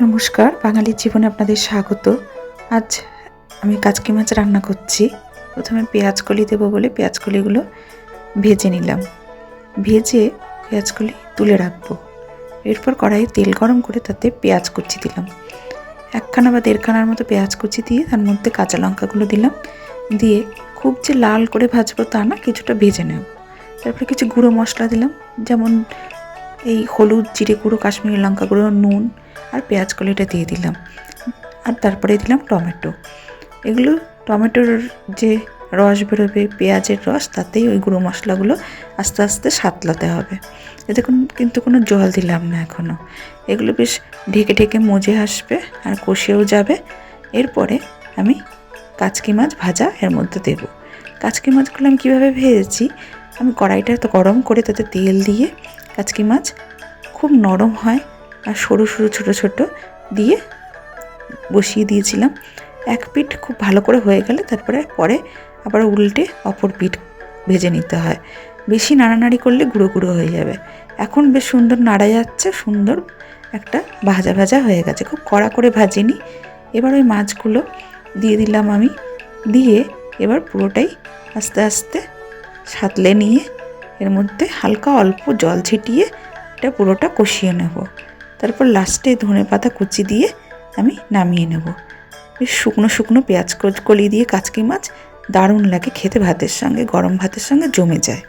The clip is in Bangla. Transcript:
নমস্কার, বাঙালির জীবনে আপনাদের স্বাগত। আজ আমি কাচকি মাছ রান্না করছি। প্রথমে পেঁয়াজ কলি দেবো বলে পেঁয়াজ কলিগুলো ভেজে নিলাম। ভেজে পেঁয়াজ কলি তুলে রাখব। এরপর কড়াইয়ে তেল গরম করে তাতে পেঁয়াজ কুচি দিলাম। একখানা বা দেড়খানার মতো পেঁয়াজ কুচি দিয়ে তার মধ্যে কাঁচা লঙ্কাগুলো দিলাম। দিয়ে খুব যে লাল করে ভাজবো তা না, কিছুটা ভেজে নেব। তারপরে কিছু গুঁড়ো মশলা দিলাম। যেমন এই হলুদ, জিরে গুঁড়ো, কাশ্মীরি লঙ্কা গুঁড়ো, নুন আর পেঁয়াজ কলিটা দিয়ে দিলাম। আর তারপরে দিলাম টমেটো। এগুলো টমেটোর যে রস বেরোবে, পেঁয়াজের রস, তাতেই ওই গুঁড়ো মশলাগুলো আস্তে আস্তে সাতলাতে হবে। এতে কোন কিন্তু কোনো জল দিলাম না এখনও এগুলো বেশ ঢেকে ঢেকে মজে আসবে আর কষেও যাবে। এরপরে আমি কাচকি মাছ ভাজা এর মধ্যে দেব। কাচকি মাছগুলো আমি কীভাবে ভেজেছি? আমি কড়াইটা তো গরম করে তাতে তেল দিয়ে কাচকি মাছ খুব নরম হয় আর সরু সরু ছোটো ছোটো দিয়ে বসিয়ে দিয়েছিলাম। এক পিঠ খুব ভালো করে হয়ে গেলে তারপরে পরে আবার উল্টে অপর পিঠ ভেজে নিতে হয়। বেশি নাড়ানাড়ি করলে গুঁড়ো গুঁড়ো হয়ে যাবে। এখন বেশ সুন্দর নাড়া যাচ্ছে, সুন্দর একটা ভাজা ভাজা হয়ে গেছে। খুব কড়া করে ভাজিনি। এবার ওই মাছগুলো দিয়ে দিলাম আমি। দিয়ে এবার পুরোটাই আস্তে আস্তে সাতলে নিয়ে এর মধ্যে হালকা অল্প জল ছিটিয়ে এটা পুরোটা কষিয়ে নেব। তারপর লাস্টে ধনে পাতা কুচি দিয়ে আমি নামিয়ে নেব। বেশ শুকনো শুকনো পেঁয়াজ কলি দিয়ে কাচকি মাছ দারুণ লাগে খেতে ভাতের সঙ্গে, গরম ভাতের সঙ্গে জমে যায়।